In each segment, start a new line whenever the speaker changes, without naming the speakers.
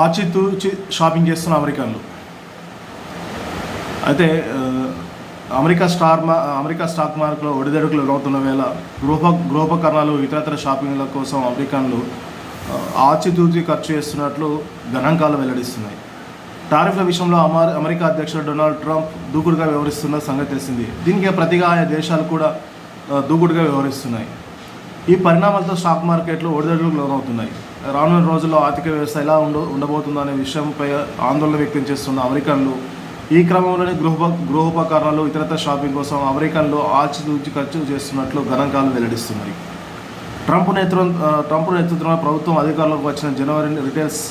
ఆచితూచి షాపింగ్ చేస్తున్న అమెరికన్లు. అయితే అమెరికా స్టార్ మా అమెరికా స్టాక్ మార్కెట్లో ఒడిదడుకులు ఎదురవుతున్న వేళ గృహ గృహోపకరణాలు ఇతరతర షాపింగ్ల కోసం అమెరికన్లు ఆచితూచి ఖర్చు చేస్తున్నట్లు గణాంకాలు వెల్లడిస్తున్నాయి. టారిఫ్ల విషయంలో అమర్ అమెరికా అధ్యక్షుడు డొనాల్డ్ ట్రంప్ దూకుడుగా వ్యవహరిస్తున్న సంగతి తెలిసింది. దీనికి ప్రతిగా ఆయా దేశాలు కూడా దూకుడుగా వ్యవహరిస్తున్నాయి. ఈ పరిణామాలతో స్టాక్ మార్కెట్లు ఒడిదడుకులు లోనవుతున్నాయి. రానున్న రోజుల్లో ఆర్థిక వ్యవస్థ ఎలా ఉండ ఉండబోతుందో అనే విషయంపై ఆందోళన వ్యక్తం చేస్తున్న అమెరికన్లు ఈ క్రమంలోనే గృహ గృహోపకరణాలు ఇతరత్ర షాపింగ్ కోసం అమెరికన్లు ఆచితూచి ఖర్చు చేస్తున్నట్లు గణాంకాలు వెల్లడిస్తున్నాయి. ట్రంప్ నేతృత్వం ట్రంప్ నేతృత్వంలో ప్రభుత్వం అధికారంలోకి వచ్చిన జనవరి retails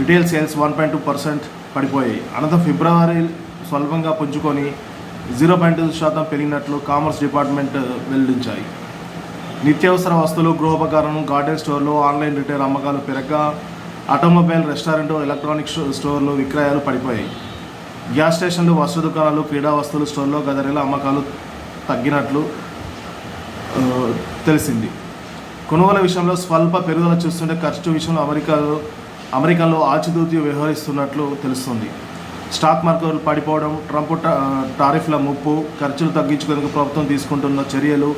retail sales one point two percent పడిపోయాయి. అనంతరం ఫిబ్రవరి స్వల్పంగా పుంజుకొని జీరో పాయింట్ టూ శాతం పెరిగినట్లు కామర్స్ డిపార్ట్మెంట్ వెల్లడించాయి. నిత్యావసర వస్తువులు గృహోపకరణం గార్డెన్ స్టోర్లు ఆన్లైన్ రిటైల్ అమ్మకాలు పెరగ ఆటోమొబైల్ రెస్టారెంట్ ఎలక్ట్రానిక్ స్టోర్లు విక్రయాలు పడిపోయాయి. గ్యాస్ స్టేషన్లు వస్తు దుకాణాలు క్రీడా వస్తువుల స్టోర్లో గత నెల అమ్మకాలు తగ్గినట్లు తెలిసింది. కొనుగోలు విషయంలో స్వల్ప పెరుగుదల చూస్తుంటే ఖర్చు విషయంలో అమెరికాలో అమెరికాలో ఆచితూతి వ్యవహరిస్తున్నట్లు తెలుస్తుంది. స్టాక్ మార్కెట్లు పడిపోవడం ట్రంప్ టారిఫ్ల ముప్పు ఖర్చులు తగ్గించుకునేందుకు ప్రభుత్వం తీసుకుంటున్న చర్యలు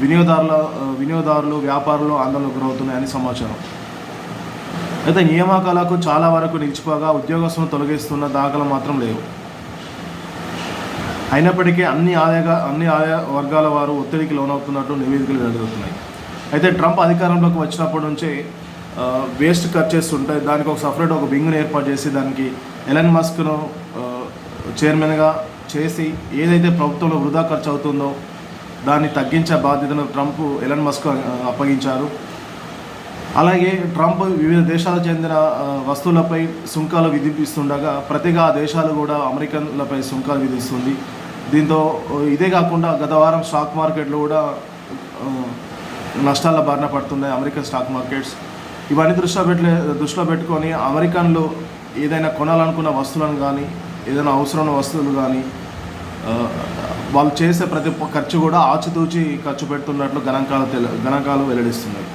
వినియోగదారుల వినియోగదారులు వ్యాపారులు ఆందోళనకు గురవుతున్నాయని సమాచారం. అయితే నియామకాలకు చాలా వరకు నిలిచిపోగా ఉద్యోగస్తులను తొలగిస్తున్న దాఖలు మాత్రం లేవు. అయినప్పటికీ అన్ని ఆదాయ అన్ని ఆదాయ వర్గాల వారు ఒత్తిడికి లోనవుతున్నట్టు నివేదికలు వెలువడుతున్నాయి. అయితే ట్రంప్ అధికారంలోకి వచ్చినప్పటి నుంచే వేస్ట్ ఖర్చు చేస్తుంటే దానికి ఒక సపరేట్ ఒక వింగ్ను ఏర్పాటు చేసి దానికి ఎలన్ మస్క్ను చైర్మన్గా చేసి ఏదైతే ప్రభుత్వంలో వృధా ఖర్చు అవుతుందో దాన్ని తగ్గించే బాధ్యతను ట్రంప్ ఎలన్ మస్క్ అప్పగించారు. అలాగే ట్రంప్ వివిధ దేశాలకు చెందిన వస్తువులపై సుంకాలు విధిపిస్తుండగా ప్రతిగా ఆ దేశాలు కూడా అమెరికన్లపై సుంకాలు విధిస్తుంది. దీంతో ఇదే కాకుండా గత వారం స్టాక్ మార్కెట్లు కూడా నష్టాల బారిన పడుతున్నాయి అమెరికన్ స్టాక్ మార్కెట్స్. ఇవన్నీ దృష్టిలో పెట్టలే దృష్టిలో పెట్టుకొని అమెరికన్లు ఏదైనా కొనాలనుకున్న వస్తువులను కానీ ఏదైనా అవసరమైన వస్తువులు కానీ వాళ్ళు చేసే ప్రతి ఒక్క ఖర్చు కూడా ఆచితూచి ఖర్చు పెడుతున్నట్లు గణాంకాలు తెలు గణాంకాలు వెల్లడిస్తున్నాయి.